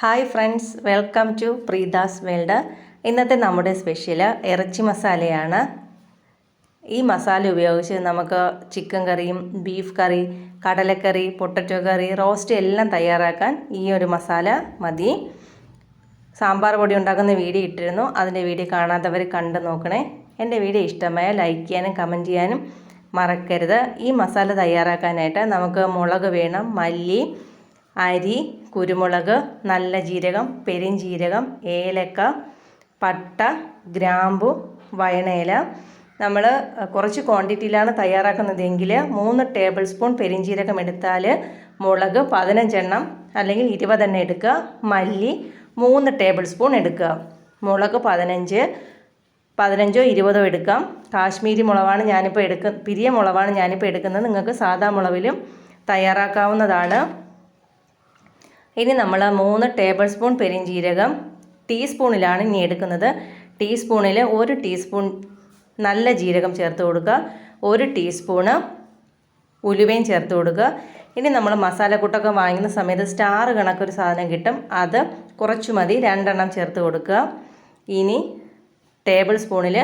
Hi friends welcome to Preetha's world ഇന്നത്തെ നമ്മുടെ special ഇറച്ചി മസാലയാണ്. ഈ മസാല ഉപയോഗിച്ച് നമുക്ക് ചിക്കൻ കറിയും ബീഫ് കറി കടലക്കറി പൊട്ടറ്റോ കറി റോസ്റ്റ് എല്ലാം തയ്യാറാക്കാൻ ഈ ഒരു മസാല മതി. സാമ്പാർ പൊടി ഉണ്ടാക്കുന്ന വീഡിയോ ഇട്ടിരുന്നു. അതിന്റെ വീഡിയോ കാണാത്തവർ കണ്ടു നോക്കണേ. എന്റെ വീഡിയോ ഇഷ്ടമായ ലൈക്ക് ചെയ്യാനും കമന്റ് ചെയ്യാനും മറക്കരുത്. ഈ മസാല തയ്യാറാക്കാനായിട്ട് നമുക്ക് മുളക് വേണം മല്ലി അരി കുരുമുളക് നല്ല ജീരകം പെരിഞ്ജീരകം ഏലക്ക പട്ട ഗ്രാമ്പു വയണയില. നമ്മൾ കുറച്ച് ക്വാണ്ടിറ്റിയിലാണ് തയ്യാറാക്കുന്നതെങ്കിൽ മൂന്ന് ടേബിൾ സ്പൂൺ പെരിഞ്ജീരകം എടുത്താൽ മുളക് പതിനഞ്ചെണ്ണം അല്ലെങ്കിൽ ഇരുപതെണ്ണം എടുക്കുക. മല്ലി മൂന്ന് ടേബിൾ സ്പൂൺ എടുക്കുക. മുളക് പതിനഞ്ച് പതിനഞ്ചോ ഇരുപതോ എടുക്കാം. കാശ്മീരി മുളവാണ് ഞാനിപ്പോൾ എടുക്ക പിരിയ മുളവാണ് ഞാനിപ്പോൾ എടുക്കുന്നത്. നിങ്ങൾക്ക് സാധാ മുളവിലും തയ്യാറാക്കാവുന്നതാണ്. ഇനി നമ്മൾ മൂന്ന് ടേബിൾ സ്പൂൺ പെരിഞ്ജീരകം ടീസ്പൂണിലാണ് ഇനി എടുക്കുന്നത്. ടീസ്പൂണിൽ ഒരു ടീസ്പൂൺ നല്ല ജീരകം ചേർത്ത് കൊടുക്കുക. ഒരു ടീസ്പൂണ് ഉലുവയും ചേർത്ത് കൊടുക്കുക. ഇനി നമ്മൾ മസാലക്കൂട്ടൊക്കെ വാങ്ങുന്ന സമയത്ത് സ്റ്റാർ കണക്കൊരു സാധനം കിട്ടും. അത് കുറച്ച് മതി. രണ്ടെണ്ണം ചേർത്ത് കൊടുക്കുക. ഇനി ടേബിൾ സ്പൂണിൽ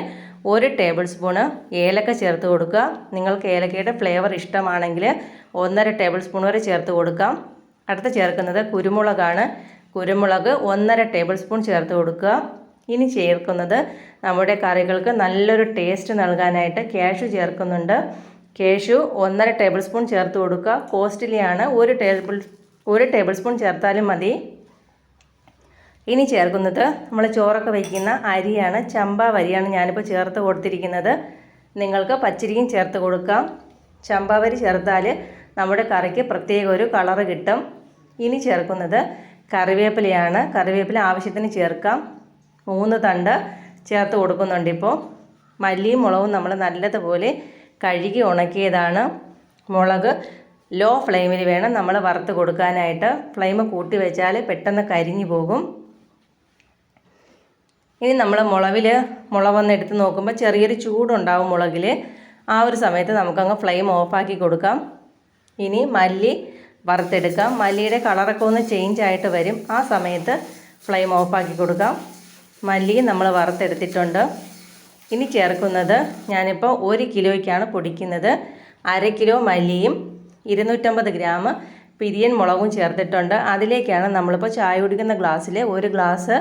ഒരു ടേബിൾ സ്പൂണ് ഏലക്ക ചേർത്ത് കൊടുക്കുക. നിങ്ങൾക്ക് ഏലക്കയുടെ ഫ്ലേവർ ഇഷ്ടമാണെങ്കിൽ ഒന്നര ടേബിൾ സ്പൂൺ വരെ ചേർത്ത് കൊടുക്കാം. അടുത്ത് ചേർക്കുന്നത് കുരുമുളകാണ്. കുരുമുളക് ഒന്നര ടേബിൾ സ്പൂൺ ചേർത്ത് കൊടുക്കുക. ഇനി ചേർക്കുന്നത് നമ്മുടെ കറികൾക്ക് നല്ലൊരു ടേസ്റ്റ് നൽകാനായിട്ട് കാഷു ചേർക്കുന്നുണ്ട്. കേഷു ഒന്നര ടേബിൾ സ്പൂൺ ചേർത്ത് കൊടുക്കുക. കോസ്റ്റ്ലിയാണ് ഒരു ടേബിൾ ഒരു ടേബിൾ സ്പൂൺ ചേർത്താലും മതി. ഇനി ചേർക്കുന്നത് നമ്മൾ ചോറൊക്കെ വയ്ക്കുന്ന അരിയാണ്. ചമ്പ വരിയാണ് ഞാനിപ്പോൾ ചേർത്ത് കൊടുത്തിരിക്കുന്നത്. നിങ്ങൾക്ക് പച്ചരിയും ചേർത്ത് കൊടുക്കാം. ചമ്പാവരി ചേർത്താൽ നമ്മുടെ കറിക്ക് പ്രത്യേക ഒരു കളറ് കിട്ടും. ഇനി ചേർക്കുന്നത് കറിവേപ്പിലയാണ്. കറിവേപ്പില ആവശ്യത്തിന് ചേർക്കാം. മൂന്ന് തണ്ട് ചേർത്ത് കൊടുക്കുന്നുണ്ട് ഇപ്പോൾ മല്ലിയും മുളകും നമ്മൾ നല്ലതുപോലെ കഴുകി ഉണക്കിയതാണ്. മുളക് ലോ ഫ്ലെയിമിൽ വേണം നമ്മൾ വറുത്ത് കൊടുക്കാനായിട്ട്. ഫ്ലെയിം കൂട്ടി വെച്ചാൽ പെട്ടെന്ന് കരിഞ്ഞു പോകും. ഇനി നമ്മൾ മുളവിൽ മുളവൊന്ന് എടുത്ത് നോക്കുമ്പോൾ ചെറിയൊരു ചൂടുണ്ടാവും മുളകിൽ ആ ഒരു സമയത്ത് നമുക്കങ്ങ് ഫ്ലെയിം ഓഫാക്കി കൊടുക്കാം. ഇനി മല്ലി വറുത്തെടുക്കാം. മല്ലിയുടെ കളറൊക്കെ ഒന്ന് ചേഞ്ച് ആയിട്ട് വരും. ആ സമയത്ത് ഫ്ലെയിം ഓഫാക്കി കൊടുക്കാം. മല്ലി നമ്മൾ വറുത്തെടുത്തിട്ടുണ്ട്. ഇനി ചേർക്കുന്നത് ഞാനിപ്പോൾ ഒരു കിലോയ്ക്കാണ് പൊടിക്കുന്നത്. അര കിലോ മല്ലിയും ഇരുന്നൂറ്റമ്പത് ഗ്രാം പിരിയൻ മുളകും ചേർത്തിട്ടുണ്ട്. അതിലേക്കാണ് നമ്മളിപ്പോൾ ചായ കുടിക്കുന്ന ഗ്ലാസ്സിൽ ഒരു ഗ്ലാസ്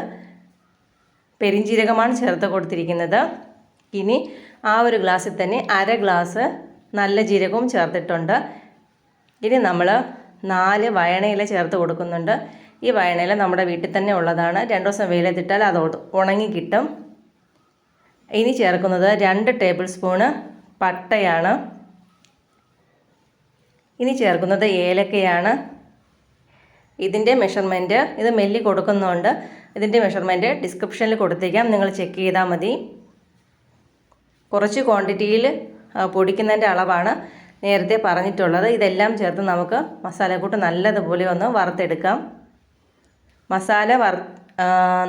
പെരിഞ്ചീരകമാണ് ചേർത്ത് കൊടുത്തിരിക്കുന്നത്. ഇനി ആ ഒരു ഗ്ലാസ്സിൽ തന്നെ അര ഗ്ലാസ് നല്ല ജീരകവും ചേർത്തിട്ടുണ്ട്. ഇനി നമ്മൾ നാല് വയണയില ചേർത്ത് കൊടുക്കുന്നുണ്ട്. ഈ വയണയില നമ്മുടെ വീട്ടിൽ തന്നെ ഉള്ളതാണ്. രണ്ട് ദിവസം വെയിലത്തിട്ടാൽ അത് ഉണങ്ങി കിട്ടും. ഇനി ചേർക്കുന്നത് രണ്ട് ടേബിൾ സ്പൂണ് പട്ടയാണ്. ഇനി ചേർക്കുന്നത് ഏലക്കയാണ്. ഇതിന്റെ മെഷർമെന്റ് ഇത് മെല്ലി കൊടുക്കുന്നുണ്ട്. ഇതിന്റെ മെഷർമെന്റ് ഡിസ്ക്രിപ്ഷനിൽ കൊടുത്തേക്കാം. നിങ്ങൾ ചെക്ക് ചെയ്താൽ മതി. കുറച്ച് ക്വാണ്ടിറ്റിയിൽ പൊടിക്കുന്നതിന്റെ അളവാണ്. നേരത്തെ പറഞ്ഞിട്ടുള്ളത്. ഇതെല്ലാം ചേർത്ത് നമുക്ക് മസാലക്കൂട്ട് നല്ലതുപോലെ ഒന്ന് വറുത്തെടുക്കാം. മസാല വറ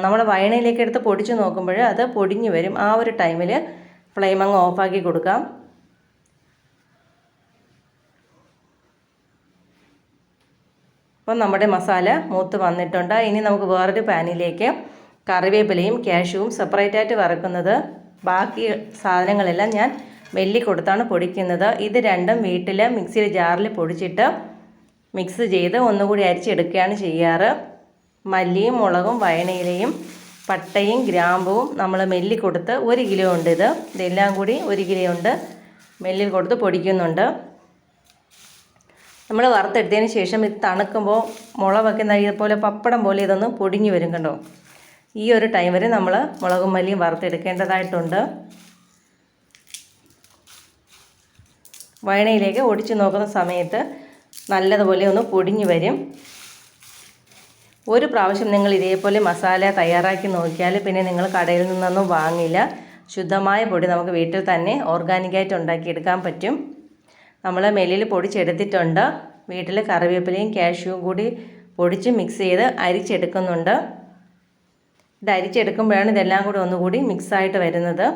നമ്മൾ വയണയിലേക്ക് എടുത്ത് പൊടിച്ച് നോക്കുമ്പോൾ അത് പൊടിഞ്ഞു വരും. ആ ഒരു ടൈമിൽ ഫ്ലെയിം അങ്ങ് ഓഫാക്കി കൊടുക്കാം. അപ്പം നമ്മുടെ മസാല മൂത്ത് വന്നിട്ടുണ്ട്. ഇനി നമുക്ക് വേറൊരു പാനിലേക്ക് കറിവേപ്പിലയും കാഷ്യൂവും സെപ്പറേറ്റായിട്ട് വറുക്കുന്നത്. ബാക്കി സാധനങ്ങളെല്ലാം ഞാൻ വെല്ലി കൊടുത്താണ് പൊടിക്കുന്നത്. ഇത് രണ്ടും വീട്ടിൽ മിക്സിയിൽ ജാറിൽ പൊടിച്ചിട്ട് മിക്സ് ചെയ്ത് ഒന്നുകൂടി അരിച്ചെടുക്കുകയാണ് ചെയ്യാറ്. മല്ലിയും മുളകും വയണയിലയും പട്ടയും ഗ്രാമ്പുവും നമ്മൾ മെല്ലി കൊടുത്ത് ഒരു കിലോ ഉണ്ട് ഇത്. ഇതെല്ലാം കൂടി ഒരു കിലോ ഉണ്ട്. മെല്ലിൽ കൊടുത്ത് പൊടിക്കുന്നുണ്ട്. നമ്മൾ വറുത്തെടുത്തതിന് ശേഷം ഇത് തണുക്കുമ്പോൾ മുളകൊക്കെ ഇതുപോലെ പപ്പടം പോലെ ഇതൊന്ന് പൊടിഞ്ഞു വരും കണ്ടോ? ഈ ഒരു ടൈം വരെ നമ്മൾ മുളകും മല്ലിയും വറുത്തെടുക്കേണ്ടതായിട്ടുണ്ട്. വയണയിലേക്ക് ഒടിച്ച് നോക്കുന്ന സമയത്ത് നല്ലതുപോലെ ഒന്ന് പൊടിഞ്ഞു വരും. ഒരു പ്രാവശ്യം നിങ്ങൾ ഇതേപോലെ മസാല തയ്യാറാക്കി നോക്കിയാൽ പിന്നെ നിങ്ങൾ കടയിൽ നിന്നൊന്നും വാങ്ങില്ല. ശുദ്ധമായ പൊടി നമുക്ക് വീട്ടിൽ തന്നെ ഓർഗാനിക്കായിട്ട് ഉണ്ടാക്കിയെടുക്കാൻ പറ്റും. നമ്മൾ മെല്ലിൽ പൊടിച്ചെടുത്തിട്ടുണ്ട്. വീട്ടിൽ കറിവേപ്പിലയും കാഷ്യൂവും കൂടി പൊടിച്ച് മിക്സ് ചെയ്ത് അരിച്ചെടുക്കുന്നുണ്ട്. ഇത് അരിച്ചെടുക്കുമ്പോഴാണ് ഇതെല്ലാം കൂടി ഒന്നുകൂടി മിക്സായിട്ട് വരുന്നത്.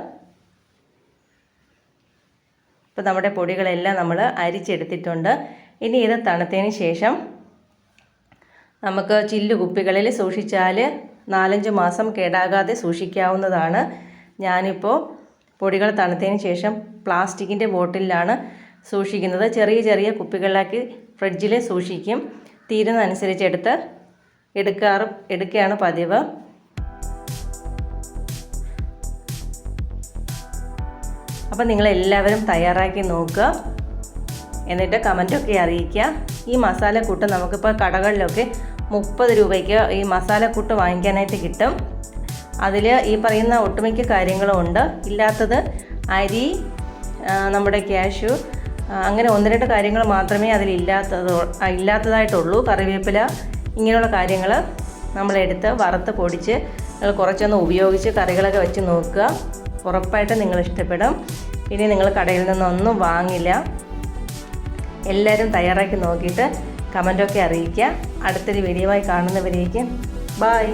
ഇപ്പോൾ നമ്മുടെ പൊടികളെല്ലാം നമ്മൾ അരിച്ചെടുത്തിട്ടുണ്ട്. ഇനി ഇത് തണുത്തതിന് ശേഷം നമുക്ക് ചില്ലു കുപ്പികളിൽ സൂക്ഷിച്ചാൽ നാലഞ്ച് മാസം കേടാകാതെ സൂക്ഷിക്കാവുന്നതാണ്. ഞാനിപ്പോൾ പൊടികൾ തണുത്തതിന് ശേഷം പ്ലാസ്റ്റിക്കിന്റെ ബോട്ടിലാണ് സൂക്ഷിക്കുന്നത്. ചെറിയ ചെറിയ കുപ്പികളിലാക്കി ഫ്രിഡ്ജിൽ സൂക്ഷിക്കും. തീരുന്നതനുസരിച്ച് എടുത്ത് എടുക്കാറ് എടുക്കുകയാണ് പതിവ്. അപ്പം നിങ്ങളെല്ലാവരും തയ്യാറാക്കി നോക്കുക. എന്നിട്ട് കമന്റൊക്കെ അറിയിക്കുക. ഈ മസാലക്കൂട്ട് നമുക്കിപ്പോൾ കടകളിലൊക്കെ മുപ്പത് രൂപയ്ക്ക് ഈ മസാലക്കൂട്ട് വാങ്ങിക്കാനായിട്ട് കിട്ടും. അതിൽ ഈ പറയുന്ന ഒട്ടുമിക്ക കാര്യങ്ങളും ഉണ്ട്. ഇല്ലാത്തത് അരി നമ്മുടെ ക്യാഷു അങ്ങനെ ഒന്ന് രണ്ട് കാര്യങ്ങൾ മാത്രമേ അതിലില്ലാത്തത് ഇല്ലാത്തതായിട്ടുള്ളൂ. കറിവേപ്പില ഇങ്ങനെയുള്ള കാര്യങ്ങൾ നമ്മളെടുത്ത് വറുത്ത് പൊടിച്ച് നിങ്ങൾ കുറച്ചൊന്ന് ഉപയോഗിച്ച് കറികളൊക്കെ വെച്ച് നോക്കുക. ഉറപ്പായിട്ടും നിങ്ങൾ ഇഷ്ടപ്പെടും. ഇനി നിങ്ങൾ കടയിൽ നിന്നൊന്നും വാങ്ങില്ല. എല്ലാവരും തയ്യാറാക്കി നോക്കിയിട്ട് കമന്റൊക്കെ അറിയിക്കുക. അടുത്തൊരു വീഡിയോ ആയി കാണുന്നവരേക്കും. ബായ്